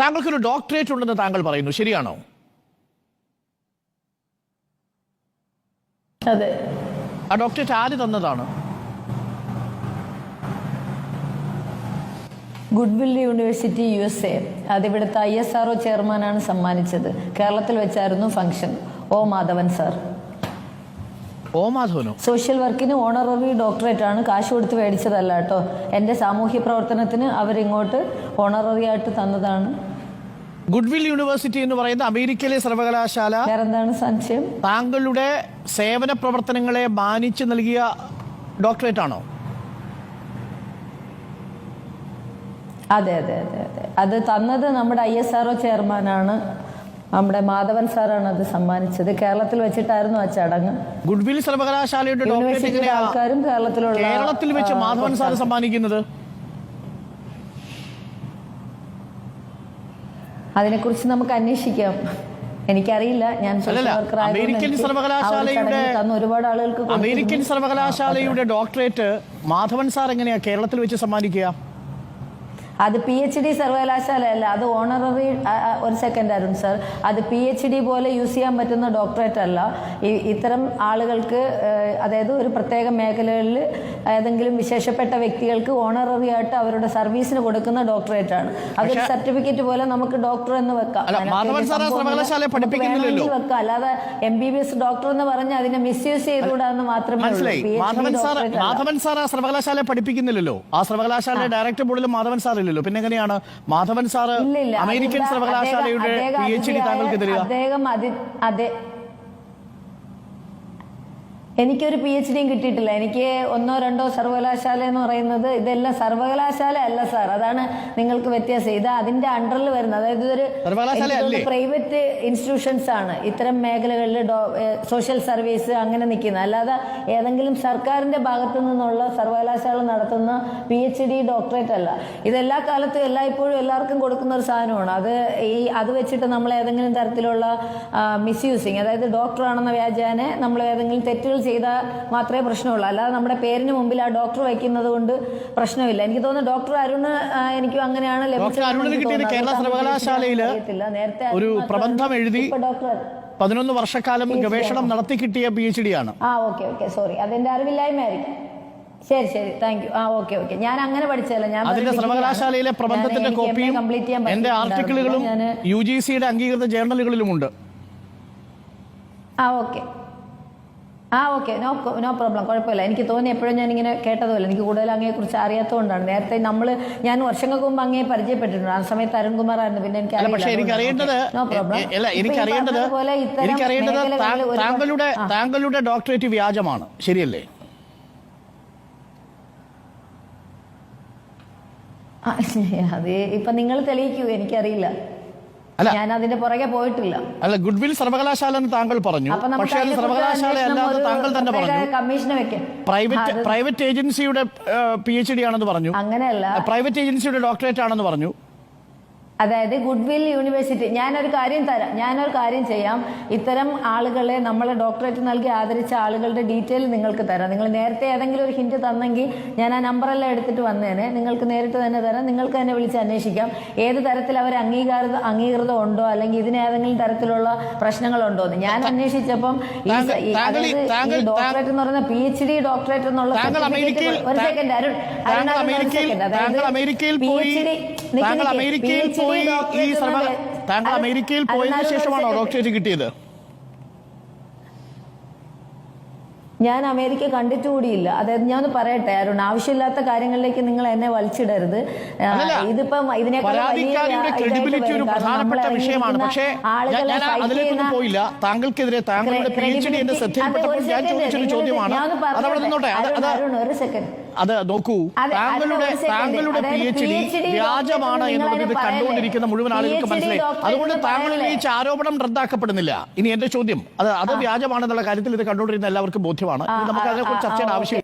താങ്കൾക്കൊരു doctorate ഉണ്ടെന്ന് താങ്കൾ പറയുന്നു. ശരിയാണോ? അതെ. ആ ഡോക്ടറേറ്റ് ആര് തന്നതാണ്? Goodwill university U S A. അതിവിടുത്തെ I S R ചെയർമാനാണ് സമ്മാനിച്ചത്. കേരളത്തിൽ വെച്ചായിരുന്നു ഫംഗ്ഷൻ. ഓ മാധവൻ സാർ. ഓ സോഷ്യൽ വർക്കിന് ഓണററി ഡോക്ടറേറ്റ് ആണ് കാശ് കൊടുത്ത് മേടിച്ചതല്ല കേട്ടോ. എന്റെ സാമൂഹ്യ പ്രവർത്തനത്തിന് അവരിങ്ങോട്ട് ഓണററി ആയിട്ട് തന്നതാണ്. ഗുഡ്വിൽ യൂണിവേഴ്സിറ്റി എന്ന് പറയുന്ന അമേരിക്കയിലെ സർവകലാശാല വേറെന്താണ് സംശയം? താങ്കളുടെ സേവന പ്രവർത്തനങ്ങളെ മാനിച്ച് നൽകിയ ഡോക്ടറേറ്റ് ആണോ അതെ അതെ അതെ അതെ. അത് തന്നത് നമ്മുടെ ഐ എസ് ആർ ചെയർമാനാണ്. നമ്മുടെ മാധവൻ സാറാണ് അത് സമ്മാനിച്ചത്. കേരളത്തിൽ വെച്ചിട്ടായിരുന്നു ആ ചടങ്ങ്. ഗുഡ്വിൽ സർവകലാശാലയുടെ യൂണിവേഴ്സിറ്റിയിലെ ആൾക്കാരും കേരളത്തിലുള്ള കേരളത്തിൽ വെച്ച് മാധവൻ സാർ സമ്മാനിക്കുന്നത്? അതിനെക്കുറിച്ച് നമുക്ക് അന്വേഷിക്കാം. എനിക്കറിയില്ല. ഞാൻ അമേരിക്കൻ സർവകലാശാലയുടെ- ഒരുപാട് ആളുകൾക്ക് അമേരിക്കൻ സർവകലാശാലയുടെ ഡോക്ടറേറ്റ് മാധവൻ സാർ എങ്ങനെയാ കേരളത്തിൽ വെച്ച് സമ്മാനിക്കുക? അത് പി എച്ച് ഡി സർവകലാശാല അല്ല അത് ഓണററി ഒരു സെക്കൻഡ് ആയിരുന്നു സർ അത് പി എച്ച് ഡി പോലെ യൂസ് ചെയ്യാൻ പറ്റുന്ന ഡോക്ടറേറ്റ് അല്ല. ഈ- ഇത്തരം ആളുകൾക്ക് അതായത് ഒരു പ്രത്യേക മേഖലകളിൽ ഏതെങ്കിലും വിശേഷപ്പെട്ട വ്യക്തികൾക്ക് ഓണററി ആയിട്ട് അവരുടെ സർവീസിന് കൊടുക്കുന്ന ഡോക്ടറേറ്റ് ആണ്. അതൊരു സർട്ടിഫിക്കറ്റ് പോലെ നമുക്ക് ഡോക്ടർ എന്ന് വെക്കാം. വെക്കാം. അല്ലാതെ M B B S doctor എന്ന് പറഞ്ഞ് അതിനെ മിസ്യൂസ് ചെയ്തുകൂടാന്ന് മാത്രമേ മാധവൻ സാർ സർവകലാശാല പഠിപ്പിക്കുന്നില്ലല്ലോ. ആ സർവകലാശാലയുടെ ഡയറക്ടർ ബോർഡിൽ മാധവൻ സാർ ഇല്ലല്ലോ. പിന്നെ എങ്ങനെയാണ് മാധവൻ സാർ. അമേരിക്കൻ സർവകലാശാലയുടെ പി എച്ച് ഡി താങ്കൾക്ക് തരിക അദ്ദേഹം എനിക്കൊരു പി എച്ച് ഡിയും കിട്ടിയിട്ടില്ല. എനിക്ക് ഒന്നോ രണ്ടോ സർവകലാശാല എന്ന് പറയുന്നത് ഇതെല്ലാം സർവകലാശാല അല്ല സാർ. അതാണ് നിങ്ങൾക്ക് വ്യത്യാസം. ഇത് അതിന്റെ അണ്ടറിൽ വരുന്നത്. അതായത് ഇതൊരു? പ്രൈവറ്റ് ഇൻസ്റ്റിറ്റ്യൂഷൻസ് ആണ്. ഇത്തരം മേഖലകളിൽ സോഷ്യൽ സർവീസ് അങ്ങനെ നിൽക്കുന്നത്. അല്ലാതെ ഏതെങ്കിലും സർക്കാരിന്റെ ഭാഗത്തു നിന്നുള്ള സർവകലാശാല നടത്തുന്ന പി എച്ച് ഡി ഡോക്ടറേറ്റ് അല്ല. ഇതെല്ലാ കാലത്തും എല്ലായ്പ്പോഴും എല്ലാവർക്കും കൊടുക്കുന്ന ഒരു സാധനമാണ്. അത് ഈ അത് വെച്ചിട്ട് നമ്മൾ ഏതെങ്കിലും തരത്തിലുള്ള മിസ്യൂസിങ് അതായത് ഡോക്ടറാണെന്ന വ്യാജാനെ നമ്മൾ ഏതെങ്കിലും തെറ്റുകൾ ചെയ്താൽ മാത്രമേ പ്രശ്നമുള്ളൂ. അല്ലാതെ നമ്മുടെ പേരിന് മുമ്പിൽ ആ ഡോക്ടർ വയ്ക്കുന്നത് കൊണ്ട് പ്രശ്നമില്ല. എനിക്ക് തോന്നുന്നു ഡോക്ടർ അരുൺ എനിക്ക് അങ്ങനെയാണ് കേരള സർവകലാശാലയിൽ നേരത്തെ ഒരു പ്രബന്ധം എഴുതി ഡോക്ടർ പതിനൊന്ന് വർഷക്കാലം ഗവേഷണം നടത്തി കിട്ടിയ പി എച്ച് ഡി ആണ്. ആ ഓക്കെ ഓക്കെ സോറി അതെന്റെ അറിവില്ലായ്മയായിരിക്കും. ശരി ശരി. താങ്ക് യു ആ ഓക്കെ ഓക്കെ ഞാൻ അങ്ങനെ പഠിച്ചതല്ല. ഞാൻ അതിന്റെ സർവകലാശാലയിലെ പ്രബന്ധത്തിന്റെ കോപ്പിയും കംപ്ലീറ്റ് ചെയ്യാൻ എന്റെ ആർട്ടിക്കിളുകളും യു ജി സിയുടെ അംഗീകൃത ജേർണലുകളിലുമുണ്ട് ആ ഓക്കെ ആ ഓക്കെ. No no problem. കുഴപ്പമില്ല. എനിക്ക് തോന്നി എപ്പോഴും ഞാൻ ഇങ്ങനെ കേട്ടതുമല്ല എനിക്ക് കൂടുതൽ അങ്ങയെക്കുറിച്ച് അറിയാത്തതുകൊണ്ടാണ്. നേരത്തെ നമ്മൾ ഞാൻ വർഷങ്ങൾക്ക് മുമ്പ് അങ്ങേ പരിചയപ്പെട്ടിട്ടുണ്ട്. ആ സമയത്ത് അരുൺകുമാർ ആയിരുന്നു. പിന്നെ എനിക്ക് പക്ഷെ എനിക്ക് അറിയേണ്ടത് എനിക്ക് അറിയേണ്ടത് എനിക്ക് അറിയേണ്ടത് താങ്കളുടെ താങ്കളുടെ ഡോക്ടറേറ്റ് വ്യാജമാണ്. ശരിയല്ലേ? അത് ഇപ്പൊ നിങ്ങൾ തെളിയിക്കൂ. എനിക്കറിയില്ല. ഞാൻ അതിന്റെ പുറകെ പോയിട്ടില്ല. അല്ല ഗുഡ്വിൽ സർവകലാശാല എന്ന് താങ്കൾ പറഞ്ഞു. പക്ഷേ അത് സർവകലാശാല അല്ലാതെ താങ്കൾ തന്നെ പറഞ്ഞു. പ്രൈവറ്റ് പ്രൈവറ്റ് ഏജൻസിയുടെ പി എച്ച് ഡി ആണെന്ന് പറഞ്ഞു. അങ്ങനെയല്ല. പ്രൈവറ്റ് ഏജൻസിയുടെ ഡോക്ടറേറ്റ് ആണെന്ന് പറഞ്ഞു. അതായത് ഗുഡ് വിൽ യൂണിവേഴ്സിറ്റി. ഞാനൊരു കാര്യം തരാം. ഞാനൊരു കാര്യം ചെയ്യാം. ഇത്തരം ആളുകളെ നമ്മൾ ഡോക്ടറേറ്റ് നൽകി ആദരിച്ച ആളുകളുടെ ഡീറ്റെയിൽ നിങ്ങൾക്ക് തരാം. നിങ്ങൾ നേരത്തെ ഏതെങ്കിലും ഒരു ഹിന്റ് തന്നെങ്കിൽ ഞാൻ ആ നമ്പറെല്ലാം എടുത്തിട്ട് വന്നേനെ. നിങ്ങൾക്ക് നേരിട്ട് തന്നെ തരാം. നിങ്ങൾക്ക് തന്നെ വിളിച്ച് അന്വേഷിക്കാം. ഏത് തരത്തിൽ അവർ അംഗീകാര അംഗീകൃതം ഉണ്ടോ? അല്ലെങ്കിൽ ഇതിന് ഏതെങ്കിലും തരത്തിലുള്ള പ്രശ്നങ്ങളുണ്ടോ എന്ന്. ഞാൻ അന്വേഷിച്ചപ്പം ഈ ഡോക്ടറേറ്റ് എന്ന് പറയുന്ന പി എച്ച് ഡി ഡോക്ടറേറ്റ് എന്നുള്ള ഒരു സെക്കൻഡ് അരുൺ. അരുൺ, സെക്കൻഡ് അതായത് പോയി PhD നിക്ക് താങ്കൾ അമേരിക്കയിൽ പോയി ഈ സർവ താങ്കൾ അമേരിക്കയിൽ പോയതിനു ശേഷമാണോ ഡോക്ടറേറ്റ് കിട്ടിയത്? ഞാൻ അമേരിക്ക കണ്ടിട്ടുകൂടിയില്ല അതായത് ഞാൻ ഒന്ന് പറയട്ടെ അരുൺ ആവശ്യമില്ലാത്ത കാര്യങ്ങളിലേക്ക് നിങ്ങൾ എന്നെ വലിച്ചിടരുത്. ഇതിപ്പം ഇതിനേക്കാൾ ആളുകളെ ഒരു സെക്കൻഡ് അത് നോക്കൂ. താങ്കളുടെ. താങ്കളുടെ പി എച്ച് ഡി വ്യാജമാണ് എന്നുള്ളത് ഇത് കണ്ടുകൊണ്ടിരിക്കുന്ന മുഴുവൻ ആളുകൾക്ക് മനസ്സിലായി. അതുകൊണ്ട് താങ്കൾ? ഉന്നയിച്ച ആരോപണം റദ്ദാക്കപ്പെടുന്നില്ല. ഇനി എന്റെ ചോദ്യം അത് അത് വ്യാജമാണെന്നുള്ള കാര്യത്തിൽ ഇത് കണ്ടുകൊണ്ടിരുന്ന എല്ലാവർക്കും ബോധ്യമാണ്. നമുക്ക് അതിനെക്കുറിച്ച് ചർച്ചയുടെ ആ, ആവശ്യം